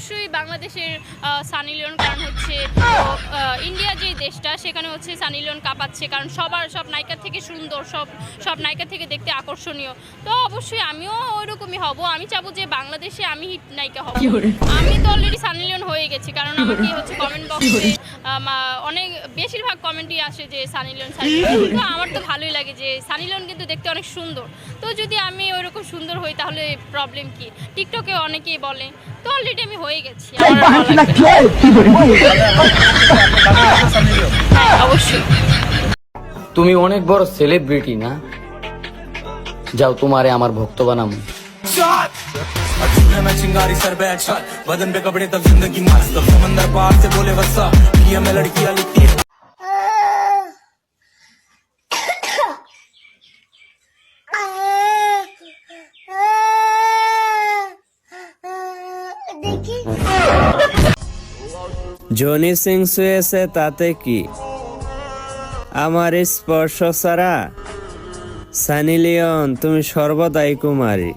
অবশ্যই বাংলাদেশের সানি লিওন কারণ হচ্ছে ইন্ডিয়া যে দেশটা সেখানে হচ্ছে সানি লিওন কাঁপাচ্ছে কারণ সবার সব নায়িকার থেকে সুন্দর সব সব নায়িকার থেকে দেখতে আকর্ষণীয়। তো অবশ্যই আমিও ওইরকমই হব। আমি চাবো যে বাংলাদেশে আমি হিট নায়িকা হব। আমি তো অলরেডি সানি লিওন হয়ে গেছি কারণ আমাকে হচ্ছে কমেন্ট বক্সে অনেক বেশিরভাগ কমেন্টই আসে যে সানি লিওন সানি লিওন তো আমার তো ভালোই লাগে যে সানি লিওন কিন্তু দেখতে অনেক সুন্দর তো যদি আমি ওইরকম সুন্দর হই তাহলে প্রবলেম কি টিকটকে অনেকেই বলে তো অলরেডি আমি হয়ে গেছি আমার আর ভালো লাগবে না। হ্যাঁ, অবশ্যই তুমি অনেক বড় সেলিব্রিটি না যাও তোমারে আমার ভক্ত বানাম मैं चिंगारी सर पे अच्छा बदन पे कपड़े तब जिंदगी मस्त समंदर पार से बोले वसा किया मैं लड़कियां लिखती है দেখি জনি সিং শুয়েছে তাতে কি আমার স্পর্শ ছাড়া সানি লিওন তুমি সর্বদাই কুমারী